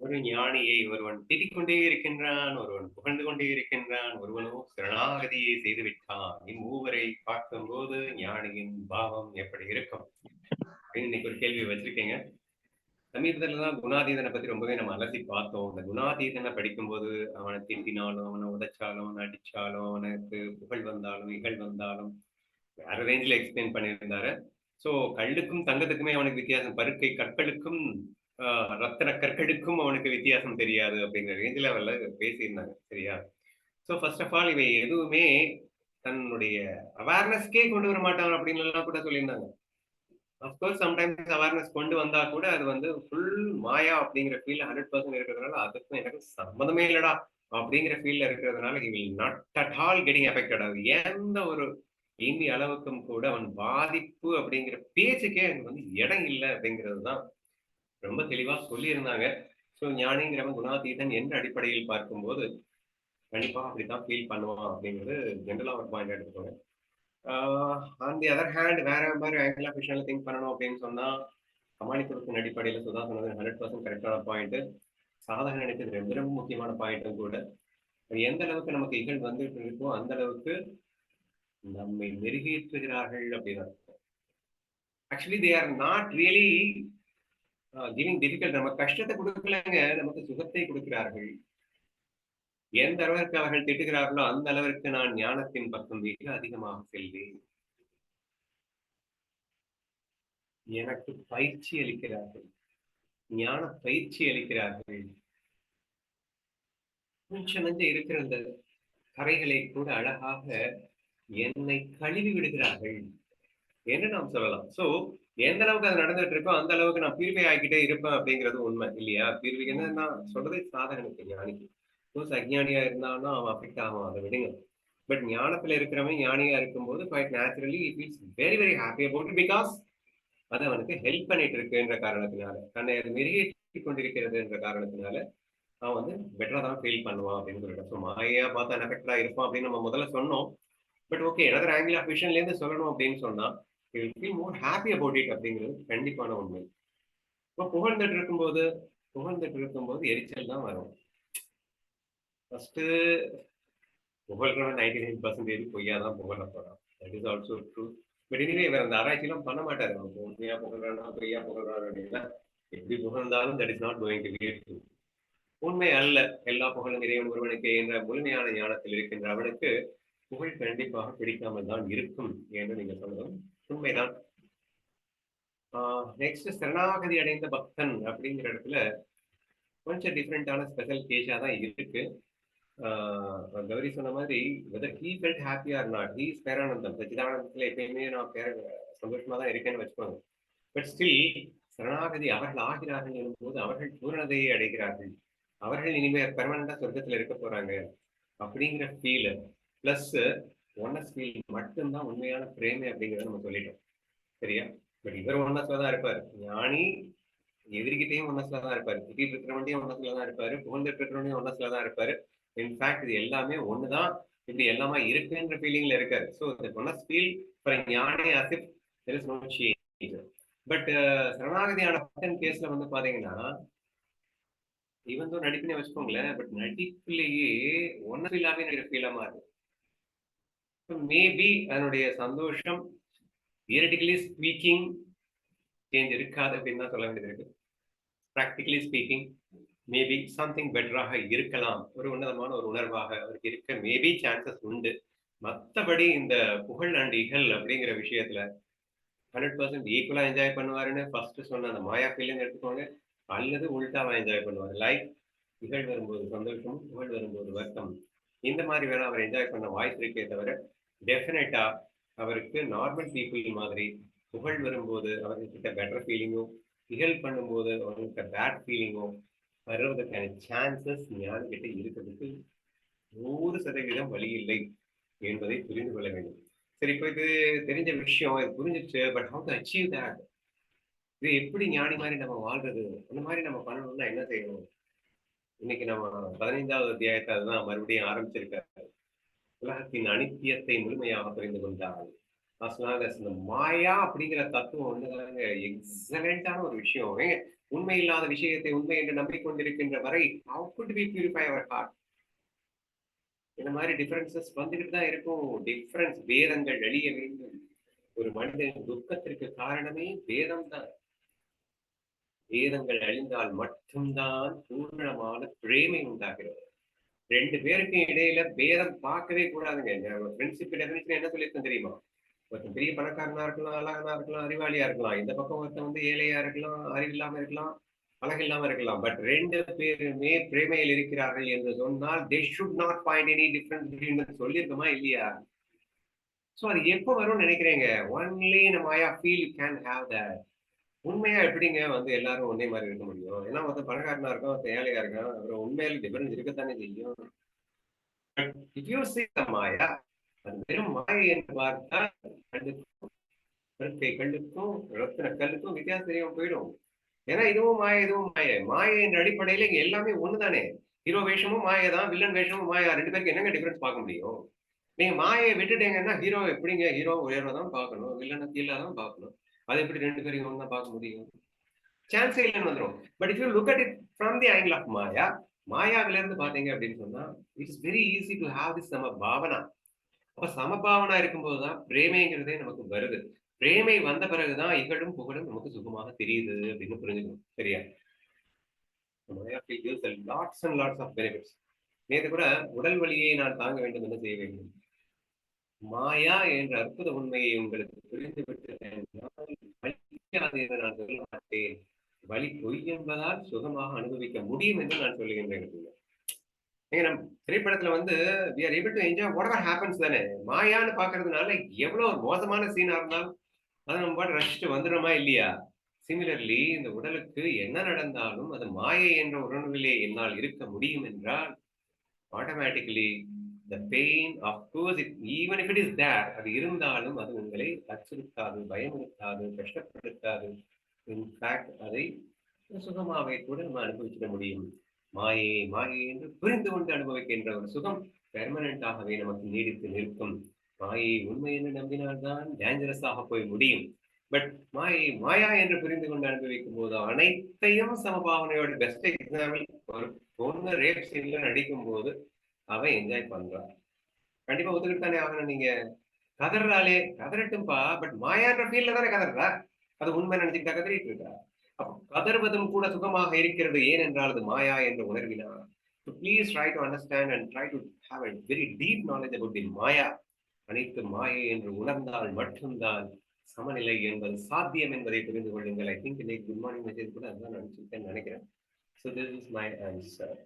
ஒரு ஞானியை ஒருவன் திட்டிக் கொண்டே இருக்கின்றான் ஒருவன் புகழ்ந்து கொண்டே இருக்கின்றான் ஒருவனோ சரணாகதியை செய்து விட்டான். இம்மூவரை பார்க்கும்போது ஞானியின் பாவம் எப்படி இருக்கும்? இன்னைக்கு ஒரு கேள்வி வச்சிருக்கீங்க. சமீபத்துல தான் குணாதீதனை பத்தி ரொம்பவே நம்ம அலசி பார்த்தோம். இந்த குணாதீதனை படிக்கும்போது அவனை திட்டினாலும் அவனை உதைச்சாலும் அவனை அடிச்சாலும் அவனுக்கு புகழ் வந்தாலும் இகழ் வந்தாலும் வேற ரேஞ்சில் எக்ஸ்பிளைன் பண்ணியிருந்தாரு. ஸோ கல்லுக்கும் தங்கத்துக்குமே அவனுக்கு வித்தியாசம். பருக்கை கற்களுக்கும் ரத்தின கற்களுக்கும் அவனுக்கு வித்தியாசம் தெரியாது அப்படிங்கிற ரேஞ்சில் அவள் பேசியிருந்தாங்க சரியா? ஸோ ஃபர்ஸ்ட் ஆஃப் ஆல் இவன் எதுவுமே தன்னுடைய அவேர்னஸ்க்கே கொண்டு வர மாட்டான் அப்படின்னு கூட சொல்லியிருந்தாங்க. அஃப்கோர்ஸ் சம்டைம்ஸ் அவேர்னஸ் கொண்டு வந்தா கூட அது வந்து ஃபுல் மாயா அப்படிங்கிற ஃபீல் ஹண்ட்ரட் பர்சன்ட் இருக்கிறதுனால அதுக்கும் எனக்கு சம்மந்தமே இல்லடா அப்படிங்கிற ஃபீல்ல இருக்கிறதுனால he will not at all getting affected ஆகுது எந்த ஒரு இந்தி அளவுக்கும் கூட அவன் பாதிப்பு அப்படிங்கிற பேச்சுக்கே எனக்கு வந்து இடம் இல்லை அப்படிங்கிறது தான் ரொம்ப தெளிவா சொல்லியிருந்தாங்க. ஸோ ஞானிங்கிறவன் குணாதீதன் என்ற அடிப்படையில் பார்க்கும்போது கண்டிப்பா அப்படித்தான் ஃபீல் பண்ணுவான் அப்படிங்கிறது ஜென்ரலா ஒரு பாயிண்ட் எடுத்துக்கோங்க. ஆன் தி அதர் ஹேண்ட் வேற மாதிரி ஆங்கிள் ஆஃப் விஷயம் திங்க் பண்ணணும் அப்படின்னு சொன்னா சமாளிப்புறத்தின் அடிப்படையில் சுதா சொன்னது ஹண்ட்ரட் பர்சன்ட் கரெக்டான பாயிண்ட் சாதகம் நினைக்கிறது ரொம்ப ரொம்ப முக்கியமான பாயிண்ட்டும் கூட. எந்த அளவுக்கு நமக்கு இகழ் வந்துட்டு இருக்கோ அந்த அளவுக்கு நம்மை மெருகேற்றுகிறார்கள் அப்படின்னு actually they are not really giving difficult நம்ம கஷ்டத்தை கொடுக்கலங்க. நமக்கு சுகத்தை கொடுக்கிறார்கள். எந்த அளவிற்கு அவர்கள் திட்டுகிறார்களோ அந்த அளவிற்கு நான் ஞானத்தின் பக்கம் மிக அதிகமாக செல்வேன். எனக்கு பயிற்சி அளிக்கிறார்கள். ஞான பயிற்சி அளிக்கிறார்கள். கொஞ்சம் நஞ்ச இருக்கிற அந்த கரைகளை கூட அழகாக என்னை கழுவி விடுகிறார்கள். என்று நாம் சொல்லலாம். சோ எந்த அளவுக்கு அது நடந்துட்டு இருக்கோ அந்த அளவுக்கு நான் பிரிவை ஆகிக்கிட்டே இருப்பேன் அப்படிங்கிறது உண்மை இல்லையா? பிரிவு என்ன நான் சொல்றதே சாதகனுக்கு ஞானிக்கு. சப்போஸ் அஜ்ஞானியா இருந்தாலும் அவன் அஃபெக்ட் ஆகும் அதை விடுங்க. பட் ஞானத்துல இருக்கிறவன் ஞானியா இருக்கும்போது quiet naturally is very very happy about because அது அவனுக்கு ஹெல்ப் பண்ணிட்டு இருக்குன்ற காரணத்தினால. தன்னை அது மெருகேற்றி கொண்டிருக்கிறது என்ற காரணத்தினால அவன் வந்து பெட்டரா தான் ஃபீல் பண்ணுவான் அப்படின்னு சொல்லிட்டு ஸோ மாயா பார்த்தா அனஃபெக்டா இருப்பான் அப்படின்னு நம்ம முதல்ல சொன்னோம். But okay another angle of விஷன்ல இருந்து சொல்லணும் அப்படின்னு சொன்னா will feel more happy about it அப்படிங்கிறது கண்டிப்பான உண்மை. இப்போ புகழ்ந்துட்டு இருக்கும்போது புகழ்ந்துட்டு இருக்கும்போது எரிச்சல் தான் வரும். ஃபர்ஸ்ட் புகழ்றவன் நைன்டி நைன் பர்சன்டேஜ் பொய்யா தான் புகழ போறான் that is also true but இனிமே இவர் அந்த ஆராய்ச்சியெல்லாம் பண்ண மாட்டார். அவன் பொய்யா புகழ்றானா பொய்யா புகழ்றான் அப்படின்னா எப்படி புகழ்ந்தாலும் that is not going to be true உண்மை அல்ல. எல்லா புகழும் இறைவன் ஒருவனுக்கு என்ற முழுமையான ஞானத்தில் இருக்கின்ற அவனுக்கு புகழ் கண்டிப்பாக பிடிக்காமல் தான் இருக்கும். என்று நீங்க சொல்லணும். உண்மைதான். நெக்ஸ்ட் சரணாகதி அடைந்த பக்தன் அப்படிங்கிற இடத்துல கொஞ்சம் டிஃப்ரெண்டான ஸ்பெஷல் கேஸா தான் இருக்கு. ஆஹ் கௌரி சொன்ன மாதிரி whether he felt happy or not he பேரானந்தம். சச்சிதானந்தத்துல எப்பயுமே நான் பேர சந்தோஷமா தான் இருக்கேன்னு வச்சுக்கோங்க. பட் ஸ்டில் சரணாகதி அவர்கள் ஆகிறார்கள் எனும்போது அவர்கள் பூரணதையை அடைகிறார்கள். அவர்கள் இனிமே பெர்மனண்டா சொர்க்கத்துல இருக்க போறாங்க அப்படிங்கிற ஃபீல் பிளஸ் ஒன்னஸ் ஃபீல் மட்டும்தான் உண்மையான பிரேமை அப்படிங்கிறத நம்ம சொல்லிட்டோம். சரியா? பட் இவர் ஒன்னஸ்ல தான் இருப்பாரு. ஞானி எதிர்கிட்டையும் ஒன்னஸ்ல தான் இருப்பாரு. திடீர் இருக்கிறவன்டையும் ஒன்னஸ்ல தான் இருப்பாரு. புகழ்ந்துட்டு இருக்கிறவனையும் ஒன்னஸ்ல தான் இருப்பாரு. இன்ஃபேக்ட் இது எல்லாமே ஒண்ணுதான். இப்படி எல்லாமே இருக்குன்ற ஃபீலிங்ல இருக்காரு. ஸோ இந்த ஒன்னஸ் ஃபீல் ஃபார் ஞானி as if there is no change but சரணாகதியான பட்டன் கேஸ்ல வந்து பாத்தீங்கன்னா இவன் தான் நடிப்புனே வச்சுக்கோங்களேன் பட் நடிப்புலயே ஒன்னு ஃபீலாவே நடிக்கிற ஃபீலா மாறுது. மேபி அதனுடைய சந்தோஷம் தியரட்டிக்கலி ஸ்பீக்கிங் சேஞ்ச் இருக்காது அப்படின்னு தான் சொல்ல வேண்டியது இருக்கு. ப்ராக்டிக்கலி ஸ்பீக்கிங் மேபி சம்திங் பெட்டராக இருக்கலாம். ஒரு உன்னதமான ஒரு உணர்வாக அவருக்கு இருக்க மேபி சான்சஸ் உண்டு. மற்றபடி இந்த புகழ் அண்ட் இகழ் அப்படிங்கிற விஷயத்துல ஹண்ட்ரட் பர்சன்ட் ஈக்குவலா என்ஜாய் பண்ணுவாருன்னு ஃபர்ஸ்ட் சொன்ன அந்த மாயா ஃபீலிங் எடுத்துக்கோங்க. அல்லது உள்டாவா என்ஜாய் பண்ணுவார். லைக் இகழ் வரும்போது சந்தோஷம் புகழ் வரும்போது வருத்தம். இந்த மாதிரி வேணா அவர் என்ஜாய் பண்ண வாய்ப்பு இருக்கே தவிர டெஃபினட்டா அவருக்கு நார்மல் பீப்புள் மாதிரி புகழ் வரும்போது அவர்கிட்ட பெட்டர் ஃபீலிங்கும் இகழ் பண்ணும்போது அவர்கிட்ட பேட் ஃபீலிங்கும் வருவதற்கான சான்சஸ் ஞான்கிட்ட இருக்கிறதுக்கு நூறு சதவீதம் வழி இல்லை என்பதை புரிந்து கொள்ள வேண்டும். சரி இப்போ இது தெரிஞ்ச விஷயம் இது புரிஞ்சிச்சு but how to achieve that இது எப்படி ஞானி மாதிரி நம்ம வாழ்றது? அந்த மாதிரி நம்ம பண்ணணும்னா என்ன செய்யணும்? இன்னைக்கு நம்ம பதினைந்தாவது அத்தியாயத்தை அதுதான் மறுபடியும் ஆரம்பிச்சிருக்காரு. உலகத்தின் அனித்தியத்தை முழுமையாக புரிந்து கொண்டால் இந்த மாயா அப்படிங்கிற தத்துவம் ஒண்ணுதாங்க எக்ஸலண்டான ஒரு விஷயம். உண்மை இல்லாத விஷயத்தை உண்மை என்று நம்பிக்கொண்டிருக்கின்ற வரை how good be purify our heart இந்த மாதிரி டிஃபரன்சஸ் வந்துகிட்டு தான் இருக்கும். டிஃபரன்ஸ் வேதங்கள் அழிய வேண்டும். ஒரு மனிதன் துக்கத்திற்கு காரணமே வேதம் தான். வேதங்கள் அழிந்தால் மட்டும்தான் பூர்ணமான பிரேமை உண்டாகிறது. ரெண்டு பேருக்கும் இடையில பேரம் பார்க்கவே கூடாதுங்க. ஃப்ரெண்ட்ஷிப் டெபினிஷன் என்ன சொல்லியிருக்கோம் தெரியுமா? ஒருத்தன் பெரிய பணக்காரனா இருக்கலாம் அழகனா இருக்கலாம் அறிவாளியா இருக்கலாம். இந்த பக்கம் ஒருத்தன் வந்து ஏழையா இருக்கலாம் அறிவில்லாம இருக்கலாம் அழகு இல்லாம இருக்கலாம். பட் ரெண்டு பேருமே பிரேமையில் இருக்கிறார்கள் என்று சொன்னால் they should not find any difference சொல்லியிருக்கோமா இல்லையா? ஸோ அது எப்போ வரும்னு நினைக்கிறீங்க? ஒன்லி நம்ம I feel can have that உண்மையா எப்படிங்க வந்து எல்லாரும் ஒன்னே மாதிரி இருக்க முடியும்? ஏன்னா ஒருத்தன் பணக்காரனா இருக்கும் ஒருத்தன் ஏழையா இருக்கான் அப்புறம் உண்மையில டிஃபரன்ஸ் இருக்கத்தானே செய்யும்? இஃப் see the மாயா அது வெறும் மாயை என்று பார்த்தால் கல்லுக்கும் கற்கை கல்லுக்கும் ரத்தின கல்லுக்கும் வித்தியாசம் தெரியாம போயிடும். ஏன்னா இதுவும் மாய இதுவும் மாய மாய என்ற அடிப்படையில இங்க எல்லாமே ஒண்ணுதானே? ஹீரோ வேஷமும் மாயை தான் வில்லன் வேஷமும் மாயா ரெண்டு பேருக்கு என்னங்க டிஃபரன்ஸ் பார்க்க முடியும்? நீங்க மாயை விட்டுட்டீங்கன்னா ஹீரோ எப்படிங்க? ஹீரோ உயர்வை தான் பார்க்கணும் வில்லனை கீழே தான் பார்க்கணும். அது எப்படி ரெண்டு பேரும் ஒன்றா பார்க்க முடியும்? சான்ஸே இல்லைன்னு வந்துடும் but if you look at it from the angle of maya மாயாவில இருந்து பாத்தீங்க அப்படின்னு சொன்னா it's very easy to have this நம்ம பாவனா. அப்ப சமபாவனா இருக்கும்போது தான் பிரேமைங்கிறதே நமக்கு வருது. பிரேமை வந்த பிறகுதான் இகழும் புகழும் நமக்கு சுகமாக தெரியுது அப்படின்னு புரிஞ்சுக்கணும். சரியா? Lots and lots of benefits நேற்று கூட உடல் வலியை நான் தாங்க வேண்டும் என்று செய்ய வேண்டும்? மாயா என்ற அற்புத உண்மையை உங்களுக்கு புரிந்து என்று நான் சொல்ல மாட்டேன். வழி பொய் என்பதால் சுகமாக அனுபவிக்க முடியும் என்று நான் சொல்லுகின்றேன். திரைப்படத்துல வந்து we are able to enjoy whatever happens தானே. மாயான்னு பாக்குறதுனால எவ்வளவு ஒரு மோசமான சீனா இருந்தாலும் அதை நம்ம பாட்டு ரசிச்சுட்டு வந்துடுறோமா இல்லையா? சிமிலர்லி இந்த உடலுக்கு என்ன நடந்தாலும் அது மாயை என்ற உணர்விலே என்னால் இருக்க முடியும் என்றால் automatically the pain of course it even if it is there அது இருந்தாலும் அது உங்களை அச்சுறுத்தாது பயமுறுத்தாது கஷ்டப்படுத்தாது. இன்ஃபேக்ட் அதை சுகமாவே கூட நம்ம அனுபவிச்சிட முடியும். மாயை மாயை என்று புரிந்து கொண்டு அனுபவிக்கின்ற ஒரு சுகம் பெர்மனண்டாகவே நமக்கு நீடித்து நிற்கும். மாயை உண்மை என்று நம்பினால்தான் டேஞ்சரஸாக போய் முடியும். பட் மாயை மாயா என்று புரிந்து கொண்டு அனுபவிக்கும் போது அனைத்தையும் சமபாவனையோட பெஸ்ட் எக்ஸாம்பிள் ஒரு பொண்ணு ரேப் சீன்ல நடிக்கும் போது அவன் என்ஜாய் பண்றான். கண்டிப்பா ஒத்துக்கிட்டு தானே ஆகணும் நீங்க. கதறாளே கதறட்டும்பா பட் மாயான்ற ஃபீல்ல தானே கதறா அது உண்மை நினைச்சுக்கிட்டா கதறிட்டு இருக்கா? அப்போ கதறுவதும் கூட சுகமாக இருக்கிறது ஏனென்றால் அது மாயா என்ற உணர்வினா please try to understand and try to have a very deep knowledge about the maya. அனைத்து மாயை என்று உணர்ந்தால் மட்டும்தான் சமநிலை என்பது சாத்தியம் என்பதை புரிந்து கொள்ளுங்கள். ஐ திங்க் இன்னைக்கு குட் மார்னிங் மெசேஜ் கூட அதுதான் நினைச்சிருக்கேன் நினைக்கிறேன். So this is my answer